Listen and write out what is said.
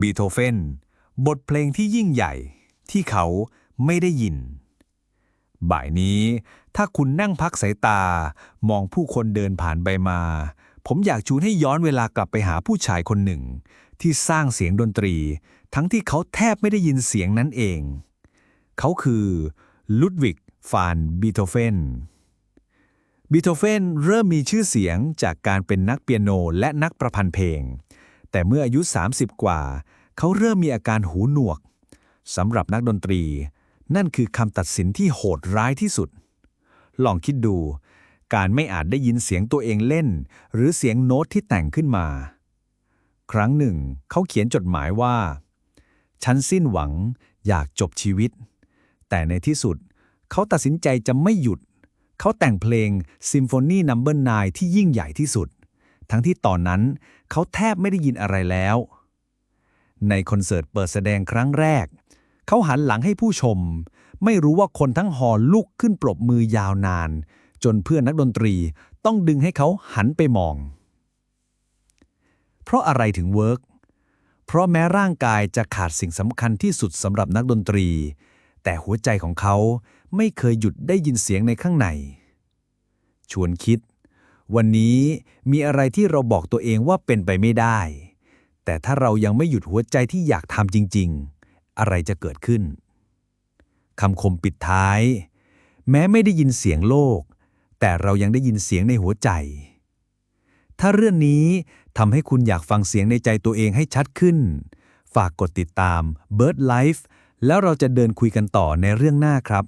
บีโธเฟน บทเพลงที่ยิ่งใหญ่ที่เขาไม่ได้ยิน บ่ายนี้ ถ้าคุณนั่งพักสายตา มองผู้คนเดินผ่านไปมา ผมอยากชวนให้ย้อนเวลากลับไปหาผู้ชายคนหนึ่ง ที่สร้างเสียงดนตรี ทั้งที่เขาแทบไม่ได้ยินเสียงนั้นเอง เขาคือลุดวิกฟานบีโธเฟนบีโธเฟนเริ่มมีชื่อเสียงจากการเป็นนักเปียโนและนักประพันธ์เพลง แต่เมื่ออายุ 30 กว่า เขาเริ่มมีอาการหูหนวกสำหรับนักดนตรี นั่นคือคำตัดสินที่โหดร้ายที่สุด ลองคิดดู การไม่อาจได้ยินเสียงตัวเองเล่น หรือเสียงโน้ตที่แต่งขึ้นมา ครั้งหนึ่ง เขาเขียนจดหมายว่า ฉันสิ้นหวังอยากจบชีวิต แต่ในที่สุด เขาตัดสินใจจะไม่หยุด เขาแต่งเพลง Symphony No. 9ที่ยิ่งใหญ่ที่สุด ทั้งที่ตอนนั้นเขาแทบไม่ได้ยินอะไรแล้ว ในคอนเสิร์ตเปิดแสดงครั้งแรก เขาหันหลังให้ผู้ชม ไม่รู้ว่าคนทั้งหอลุกขึ้นปรบมือยาวนาน จนเพื่อนนักดนตรีต้องดึงให้เขาหันไปมอง เพราะอะไรถึงเวิร์กเพราะแม้ร่างกายจะขาดสิ่งสำคัญที่สุดสำหรับนักดนตรี แต่หัวใจของเขาไม่เคยหยุดได้ยินเสียงในข้างใน ชวนคิด วันนี้มีอะไรที่เราบอกตัวเองว่าเป็นไปไม่ได้ แต่ถ้าเรายังไม่หยุดหัวใจที่อยากทำจริง ๆ อะไรจะเกิดขึ้นคำคมปิดท้าย แม้ไม่ได้ยินเสียงโลก แต่เรายังได้ยินเสียงในหัวใจ ถ้าเรื่องนี้ทำให้คุณอยากฟังเสียงในใจตัวเองให้ชัดขึ้น ฝากกดติดตาม Bird Life แล้วเราจะเดินคุยกันต่อในเรื่องหน้าครับ